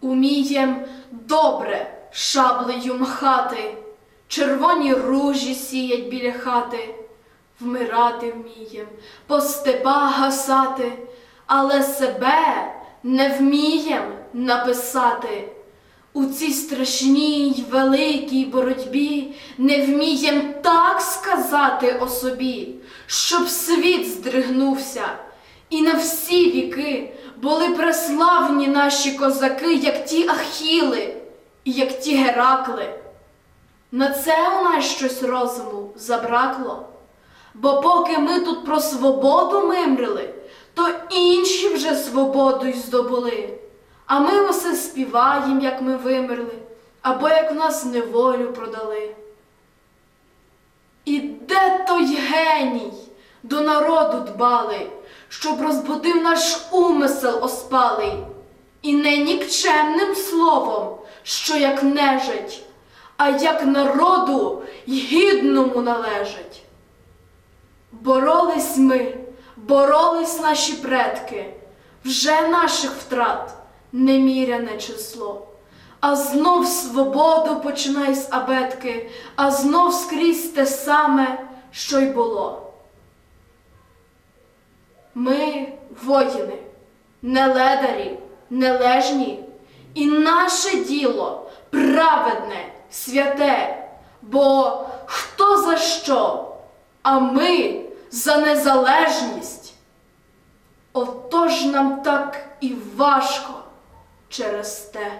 Умієм добре шаблею махати, червоні ружі сіять біля хати, вмирати вмієм, по степах гасати, але себе не вмієм написати. У цій страшній великій боротьбі не вмієм так сказати о собі, щоб світ здригнувся, і на всі віки були преславні наші козаки, як ті Ахіли, і як ті Геракли. На це у нас щось розуму забракло. Бо поки ми тут про свободу мимрили, то інші вже свободу й здобули. А ми усе співаєм, як ми вимерли, або як в нас неволю продали. І де той геній до народу дбалий, щоб розбудив наш умисел оспалий, і не нікчемним словом, що як нежить, а як народу гідному належить. Боролись ми, боролись наші предки, вже наших втрат неміряне число. А знов свободу починай з абетки, а знов скрізь те саме, що й було. Ми воїни, не ледарі, нележні, і наше діло праведне, святе, бо хто за що, а ми за незалежність. Отож нам так і важко через те.